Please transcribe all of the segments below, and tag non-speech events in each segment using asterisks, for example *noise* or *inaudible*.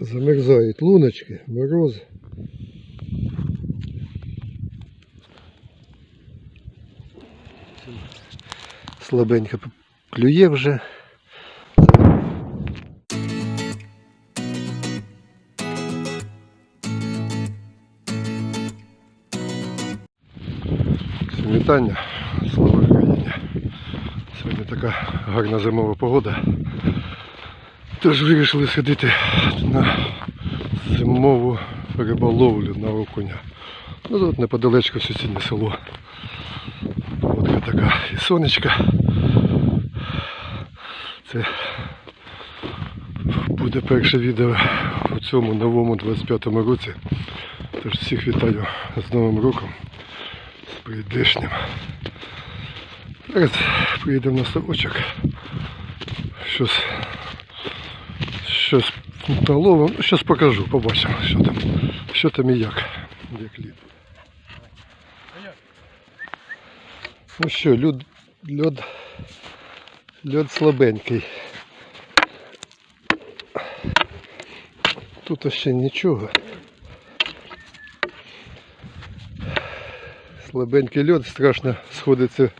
Замерзають луночки, мороз. Слабенько клює вже. Вітання, слава Україні. Сьогодні така гарна зимова погода. Тож вирішили сходити на зимову риболовлю на окуня. Ну тут неподалечко сусіднє село. Погодка така і сонечка. Це буде перше відео у цьому новому 25-му році. Тож всіх вітаю з Новим роком, з прийдешнім. Зараз приїдемо на ставочок. Щось щось наловимо. Ну, щось покажу, побачимо, що там, що там і як. Як лід. Ну що, льод, льод, льод слабенький. Тут ще нічого. Слабенький льод, страшно сходиться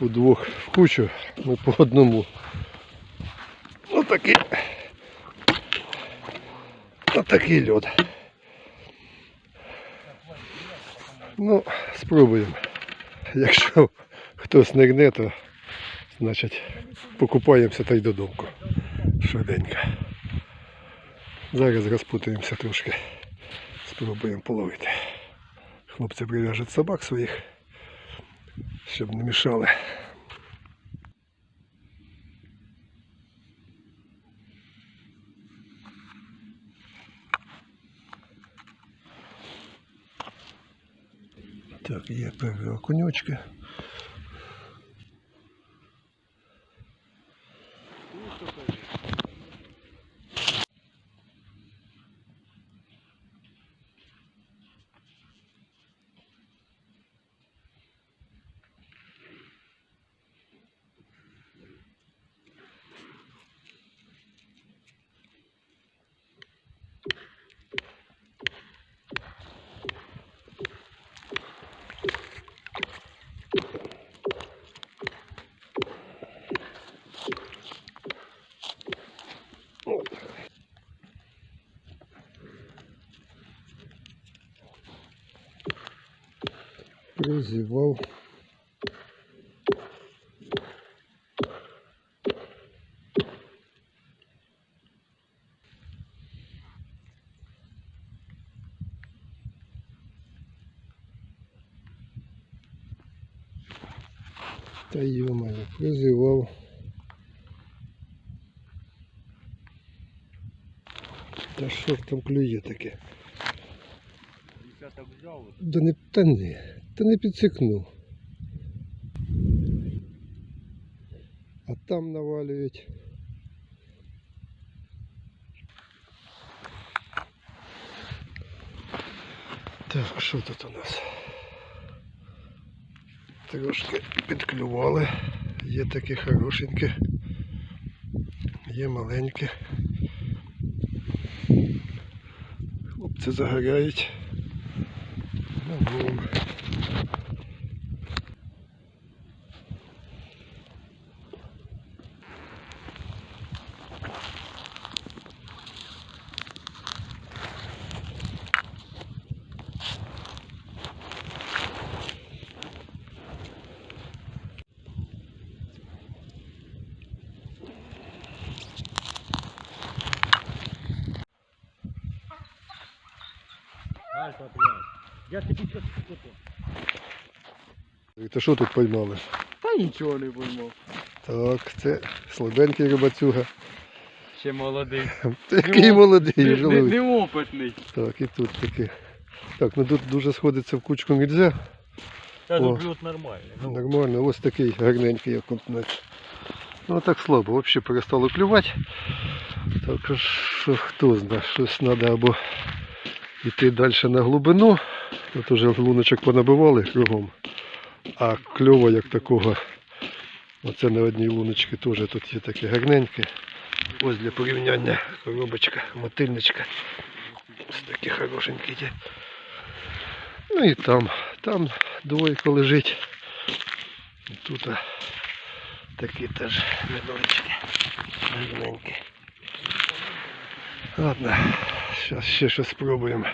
удвох в кучу, ми по одному. Ну Ну такий льод. Ну, спробуємо. Якщо хтось не гне, то значить покупаємося та й додому. Швиденько. Зараз розпутаємося трошки. Спробуємо половити. Хлопці прив'яжуть собак своїх, щоб не мішали. Так, є певні окуньочки. Прозівав. Та йомаю, прозівав. Та що ж там клює таке? Десяток взяв, от, Да не, та не, та не підсикнув. А там навалюють. Так, що тут у нас? Трошки підклювали. Є такі хорошенькі, є маленькі. Хлопці загоряють. Oh, Я тобі щось купив. Та що тут поймали? Та нічого не поймав. Так, це слабенький рибацюга. Ще молодий. *laughs* Такий молодий, неопитний. Так, і тут таке. Так, ну тут дуже сходиться в кучку нельзя. Та тут плюс нормальний. Ну, Нормально, ось такий гарненький, як компнець. Ну так слабо, взагалі перестало клювати. Так що хто знає, щось треба або йти далі на глибину. Тут уже луночок понабивали кругом. А кльова як такого, оце на одній луночці теж тут є таке гарненьке. Ось для порівняння коробочка, мотильничка. Ось такі хорошенькі є. Ну і там, там двойко лежить. І тут такі теж невеличкі, гарненькі. Ладно, зараз ще щось спробуємо.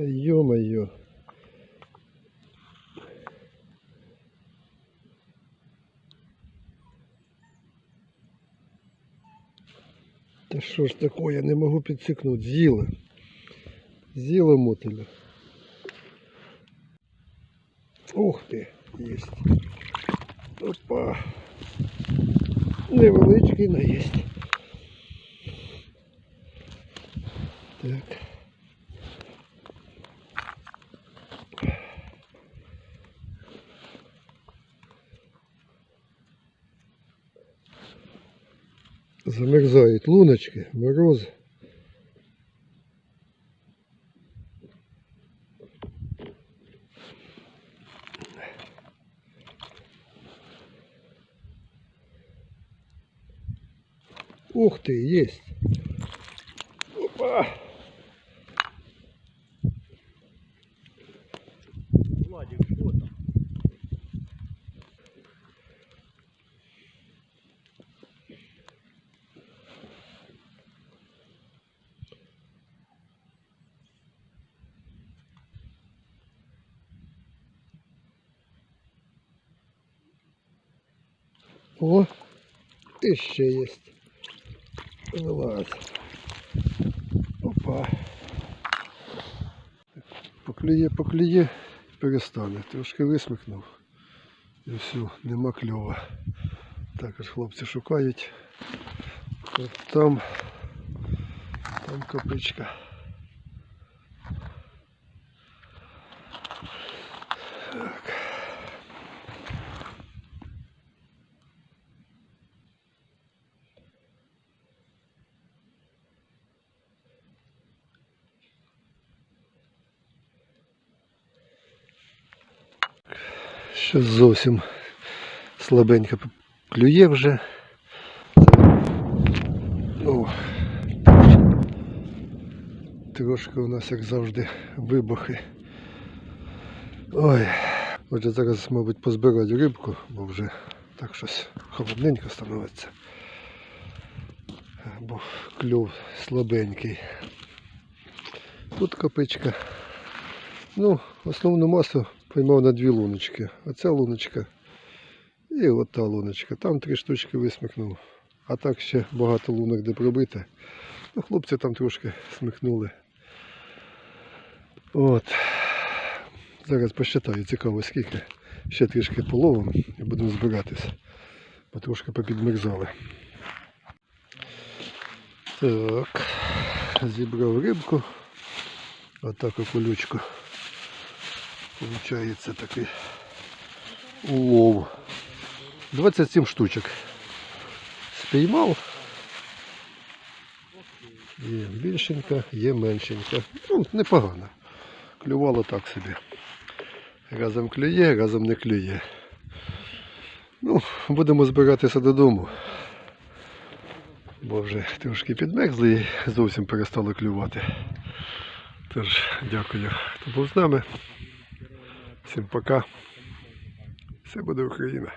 Та ё-моё. Та що ж такое, я не можу підсикнути. З'їла. З'їла мотиля. Ух ти, єсть. Опа. Невеличкий, наїсть. Так. Замерзают луночки, мороз. Ух ты, есть. О, еще есть. Вылазь. Опа. Поклює, поклює, перестане. Трошки висмикнув. І все, нема кльова. Також хлопці шукають. От там, там копичка. Так. Щось зовсім слабенько клює вже. Ну, трошки у нас, як завжди, вибухи. Ой. Отже, зараз, мабуть, позбирати рибку, бо вже так щось холодненько становиться. Бо клюв слабенький. Тут копичка. Ну, основну масу поймав на дві луночки. Оця луночка і от та луночка. Там три штучки висмикнув. А так ще багато лунок де пробити. Ну, хлопці там трошки смикнули. От. Зараз посчитаю, цікаво скільки. Ще трішки половим і будемо збиратись. Бо трошки попідмерзали. Так. Зібрав рибку. Отак окулючку. Получається такий улов. 27 штучок. Спіймав. Є більшенька, є меншенька. Ну, непогано. Клювало так собі. Разом клює, разом не клює. Ну, будемо збиратися додому. Бо вже трошки підмерзли і зовсім перестало клювати. Тож, дякую, хто був з нами. Всім пока. Все буде Україна.